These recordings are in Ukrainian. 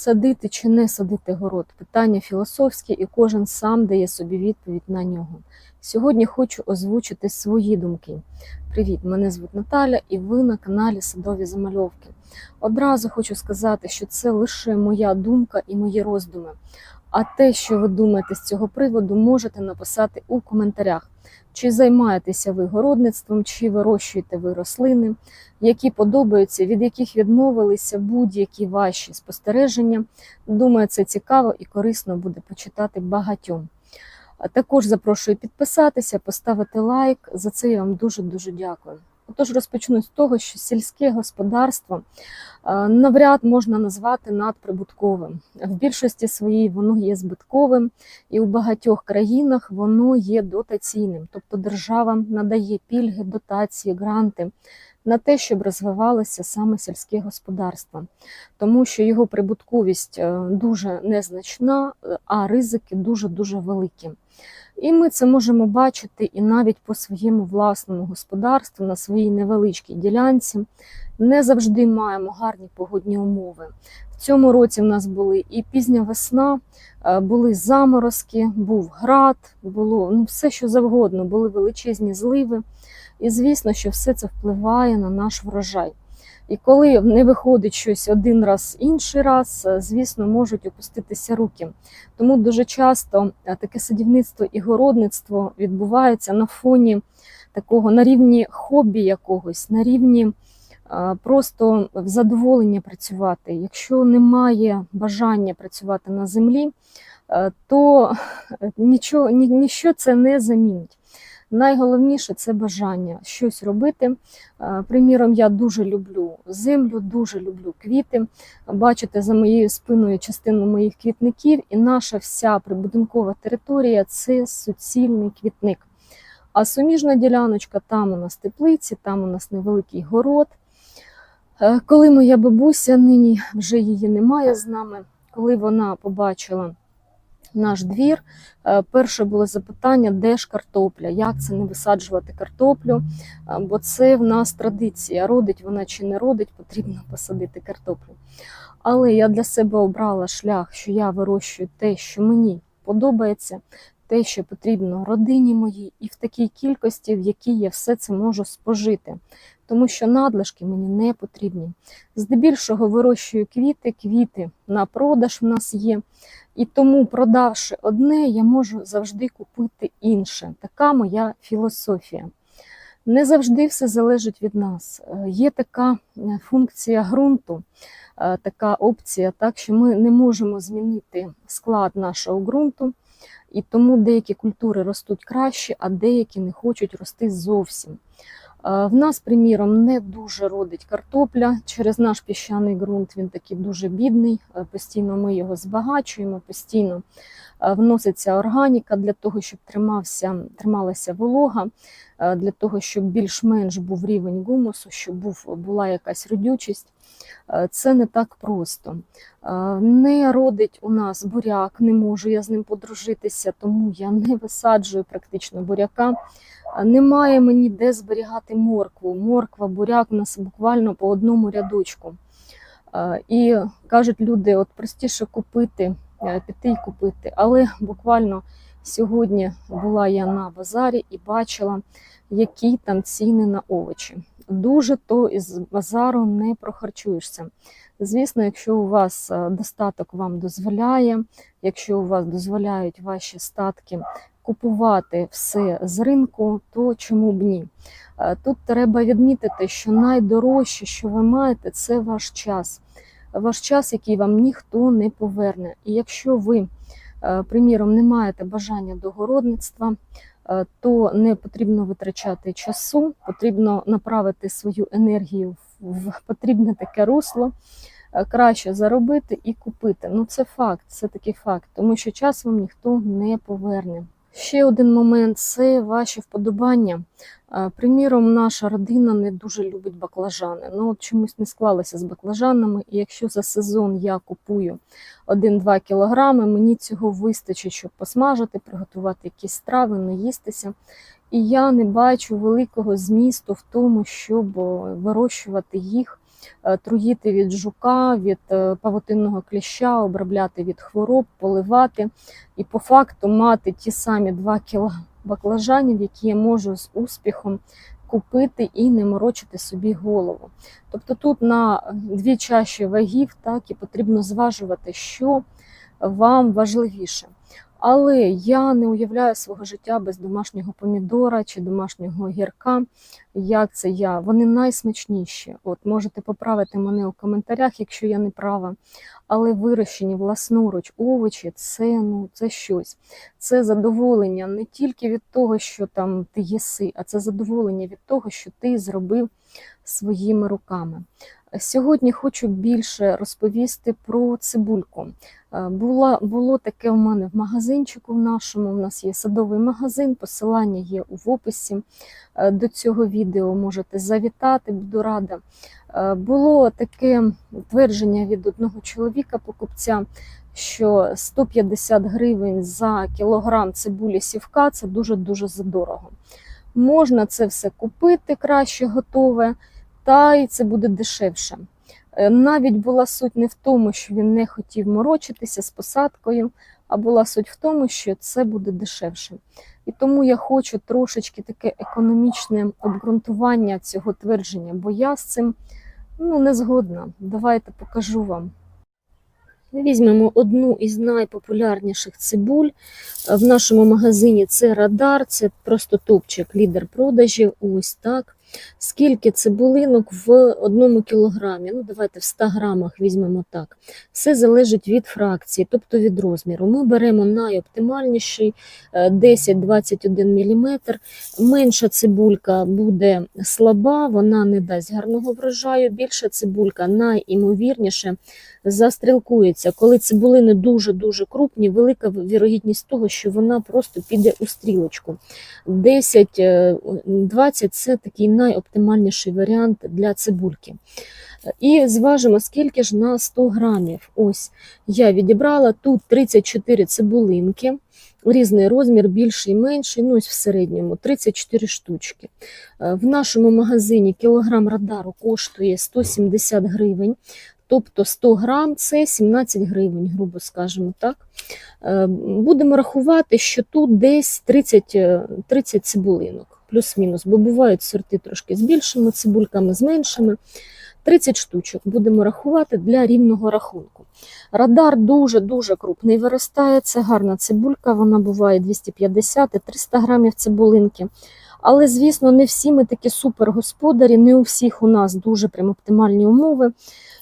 Садити чи не садити город питання філософське, і кожен сам дає собі відповідь на нього. Сьогодні хочу озвучити свої думки. Привіт, мене звуть Наталя, і ви на каналі Садові Замальовки. Одразу хочу сказати, що це лише моя думка і мої роздуми. А те, що ви думаєте з цього приводу, можете написати у коментарях. Чи займаєтеся ви городництвом, чи вирощуєте ви рослини, які подобаються, від яких відмовилися будь-які ваші спостереження. Думаю, це цікаво і корисно буде почитати багатьом. Також запрошую підписатися, поставити лайк. За це я вам дуже-дуже дякую. Отож, розпочну з того, що сільське господарство е, навряд можна назвати надприбутковим. В більшості своїй воно є збитковим, і у багатьох країнах воно є дотаційним, тобто держава надає пільги, дотації, гранти на те, щоб розвивалося саме сільське господарство, тому що його прибутковість е, дуже незначна, е, а ризики дуже дуже великі. І ми це можемо бачити і навіть по своєму власному господарству на своїй невеличкій ділянці. Не завжди маємо гарні погодні умови. В цьому році в нас були і пізня весна, е, були заморозки, був град, було ну, все, що завгодно, були величезні зливи. І звісно, що все це впливає на наш врожай. І коли не виходить щось один раз, інший раз, е, звісно, можуть опуститися руки. Тому дуже часто е, таке садівництво і городництво відбувається на фоні такого на рівні хобі якогось, на рівні е, просто задоволення працювати. Якщо немає бажання працювати на землі, то нічого, ні, ніщо це не замінить. Найголовніше це бажання щось робити. Е, Приміром, я дуже люблю землю, дуже люблю квіти. Бачите, за моєю спиною частину моїх квітників, і наша вся прибудинкова територія це суцільний квітник. А суміжна діляночка, там у нас теплиці, там у нас невеликий город. Е, Коли моя бабуся, нині вже її немає з нами, коли вона побачила наш двір, е, перше було запитання, де ж картопля, як це не висаджувати картоплю, Е, бо це в нас традиція. Родить вона чи не родить, потрібно посадити картоплю. Але я для себе обрала шлях, що я вирощую те, що мені подобається, те, що потрібно родині моїй, і в такій кількості, в якій я все це можу спожити. Тому що надлишки мені не потрібні. Здебільшого вирощую квіти, квіти на продаж в нас є. І тому, продавши одне, я можу завжди купити інше. Така моя філософія. Не завжди все залежить від нас. Е, Є така е, функція ґрунту, е, така опція, так що ми не можемо змінити склад нашого ґрунту, і тому деякі культури ростуть краще, а деякі не хочуть рости зовсім. Е, В нас, приміром, не дуже родить картопля через наш піщаний ґрунт. Він такий дуже бідний. е, Постійно ми його збагачуємо, постійно е, вноситься органіка для того, щоб тримався, трималася волога, для того, щоб більш-менш був рівень гумусу, щоб був, була якась родючість. Е, Це не так просто. Е, Не родить у нас буряк, не можу я з ним подружитися, тому я не висаджую практично буряка. Немає мені де зберігати моркву. Морква, буряк у нас буквально по одному рядочку. Е, І кажуть люди, от простіше купити, е, піти і купити. Але буквально сьогодні була я на базарі і бачила, які там ціни на овочі. Дуже то із базару не прохарчуєшся. Звісно, якщо у вас е, достаток вам дозволяє, якщо у вас дозволяють ваші статки купувати все з ринку, то чому б ні? Е, Тут треба відмітити, що найдорожче, що ви маєте, це ваш час. Ваш час, який вам ніхто не поверне. І якщо ви, е, приміром, не маєте бажання до то не потрібно витрачати часу, потрібно направити свою енергію в в потрібне таке русло, е, краще заробити і купити. Ну це факт, це такий факт, тому що час вам ніхто не поверне. Ще один момент це ваші вподобання. Е, Приміром, наша родина не дуже любить баклажани. Ну, чомусь не склалося з баклажанами, і якщо за сезон я купую 1-2 кілограми, мені цього вистачить, щоб посмажити, приготувати якісь страви, наїстися. І я не бачу великого змісту в тому, щоб вирощувати їх е, труїти від жука, від е, павутинного кліща, обробляти від хвороб, поливати і по факту мати ті самі 2 кг баклажанів, які я можу з успіхом купити і не морочити собі голову. Тобто тут на дві чаші вагів так і потрібно зважувати, що вам важливіше. Але я не уявляю свого життя без домашнього помідора чи домашнього гірка. Як це я? Вони найсмачніші. От можете поправити мене у коментарях, якщо я не права. Але вирощені власноруч овочі це ну це щось. Це задоволення не тільки від того, що там ти їси, а це задоволення від того, що ти зробив своїми руками. Сьогодні хочу більше розповісти про цибульку. Е, Було, було таке в мене в магазинчику в нашому. У нас є садовий магазин, посилання є в описі е, до цього відео. Можете завітати, буду рада. Е, Було таке твердження від одного чоловіка, покупця, що 150 гривень за кілограм цибулі сівка це дуже-дуже задорого. Можна це все купити краще готове, та й це буде дешевше. Е, Навіть була суть не в тому, що він не хотів морочитися з посадкою, а була суть в тому, що це буде дешевше. І тому я хочу трошечки таке економічне обґрунтування цього твердження, бо я з цим ну, не згодна. Давайте покажу вам. Візьмемо одну із найпопулярніших цибуль. Е, В нашому магазині це радар, це просто топчик, лідер продажів. Ось так. Скільки цибулинок в одному кілограмі? Ну, давайте в 100 грамах візьмемо так. Все залежить від фракції, тобто від розміру. Ми беремо найоптимальніший е, 10-21 мм. Менша цибулька буде слаба, вона не дасть гарного врожаю. Більша цибулька найімовірніше застрілкується. Коли цибулини дуже-дуже крупні, велика вірогідність того, що вона просто піде у стрілочку. 10-20 це такий найоптимальніший варіант для цибульки. І зважимо, скільки ж на 100 грамів. Ось я відібрала тут 34 цибулинки, різний розмір, більший, і менший, ну ось в середньому 34 штучки. Е, В нашому магазині кілограм радару коштує 170 гривень. Тобто 100 грам це 17 гривень, грубо скажемо так. Е, Будемо рахувати, що тут десь 30, е, 30 цибулинок, плюс-мінус, бо бувають сорти трошки з більшими цибульками, з меншими. 30 штучок будемо рахувати для рівного рахунку. Радар дуже-дуже крупний виростає, це гарна цибулька, вона буває 250-300 грамів цибулинки. Але, звісно, не всі ми такі супергосподарі, не у всіх у нас дуже прям оптимальні умови.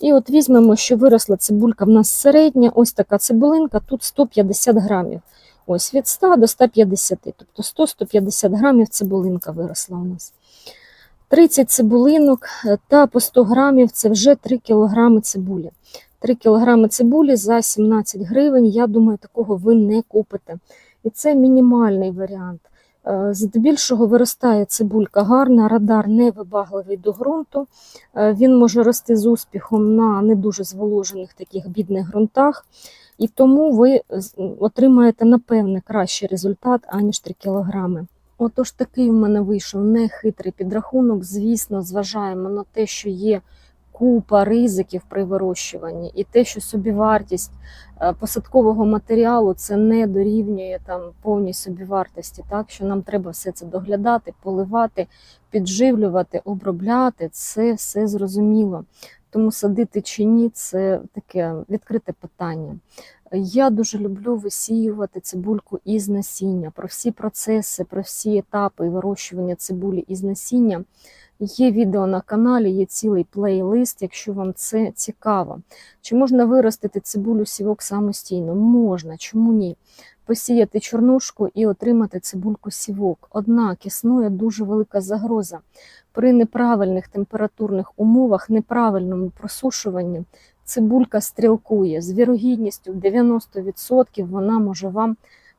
І от візьмемо, що виросла цибулька в нас середня, ось така цибулинка, тут 150 грамів. Ось від 100 до 150, тобто 100-150 грамів цибулинка виросла у нас. 30 цибулинок е, та по 100 грамів це вже 3 кілограми цибулі. 3 кілограми цибулі за 17 гривень, я думаю, такого ви не купите. І це мінімальний варіант. Е, Здебільшого виростає цибулька гарна, радар невибагливий до ґрунту. Е, Він може рости з успіхом на не дуже зволожених таких бідних ґрунтах. І тому ви отримаєте, напевне, кращий результат, аніж 3 кілограми. Отож, такий в мене вийшов нехитрий підрахунок. Звісно, зважаємо на те, що є купа ризиків при вирощуванні, і те, що собівартість е, посадкового матеріалу це не дорівнює там повній собівартості, так що нам треба все це доглядати, поливати, підживлювати, обробляти. Це все зрозуміло. Тому садити чи ні, це таке відкрите питання. Я дуже люблю висіювати цибульку із насіння. Про всі процеси, про всі етапи вирощування цибулі із насіння. Є відео на каналі, є цілий плейлист, якщо вам це цікаво. Чи можна виростити цибулю сівок самостійно? Можна, чому ні? Посіяти чорнушку і отримати цибульку сівок. Однак існує дуже велика загроза. При неправильних температурних умовах, неправильному просушуванні цибулька стрілкує. З вірогідністю 90% вона може вам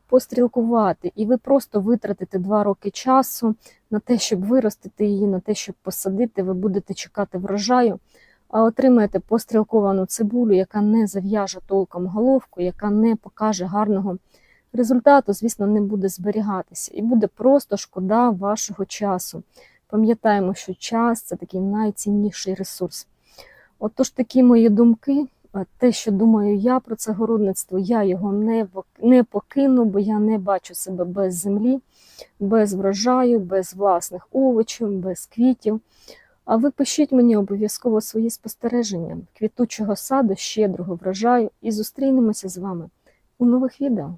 пострілкувати, і ви просто витратите 2 роки часу на те, щоб виростити її, на те, щоб посадити, ви будете чекати врожаю, а отримаєте пострілковану цибулю, яка не зав'яже толком головку, яка не покаже гарного результату, звісно, не буде зберігатися. І буде просто шкода вашого часу. Пам'ятаємо, що час це такий найцінніший ресурс. Отож, такі мої думки, е, те, що думаю я про це городництво, я його не, не покину, бо я не бачу себе без землі, без врожаю, без власних овочів, без квітів. А ви пишіть мені обов'язково свої спостереження, квітучого саду, щедрого врожаю, і зустрінемося з вами у нових відео.